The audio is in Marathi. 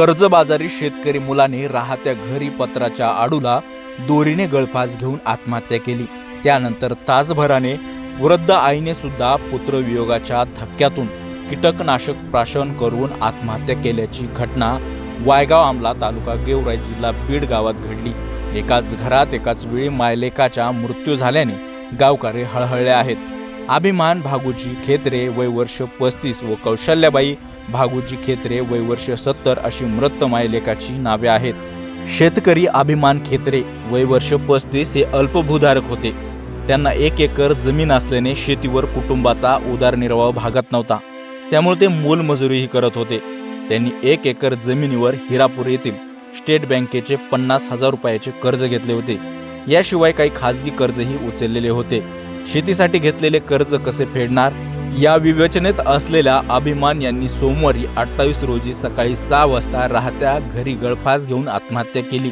कर्जबाजारी शेतकरी मुलाने राहत्या घरी पत्राच्या आडूला दोरीने गळफास घेऊन आत्महत्या केली. त्यानंतर तासभराने वृद्ध आईने सुद्धा पुत्रवियोगाच्या धक्क्यातून कीटकनाशक प्राशन करून आत्महत्या केल्याची घटना वायगाव आमला तालुका गेवराई जिल्हा बीड गावात घडली. एकाच घरात एकाच वेळी मायलेकाचा मृत्यू झाल्याने गावकरी हळहळले आहेत. अभिमान भागूजी खेत्रे वय वर्ष पस्तीस व कौशल्याबाई भागूजी खेत्रे वय वर्ष सत्तर अशी मृत मायलेकाची नावे आहेत. शेतकरी अभिमान खेत्रे वय वर्ष पस्तीस हे अल्पभूधारक होते. त्यांना एक एकर जमीन असल्याने शेतीवर कुटुंबाचा उदरनिर्वाह भागत नव्हता. त्यामुळे ते मोलमजुरीही करत होते. त्यांनी एक एकर जमिनीवर हिरापूर येथील स्टेट बँकेचे पन्नास हजार रुपयाचे कर्ज घेतले होते. याशिवाय काही खाजगी कर्जही उचललेले होते. शेतीसाठी घेतलेले कर्ज कसे फेडणार? या विवेचनेत असलेल्या अभिमान यांनी सोमवारी अठ्ठावीस रोजी सकाळी सहा वाजता राहत्या घरी गळफास घेऊन आत्महत्या केली.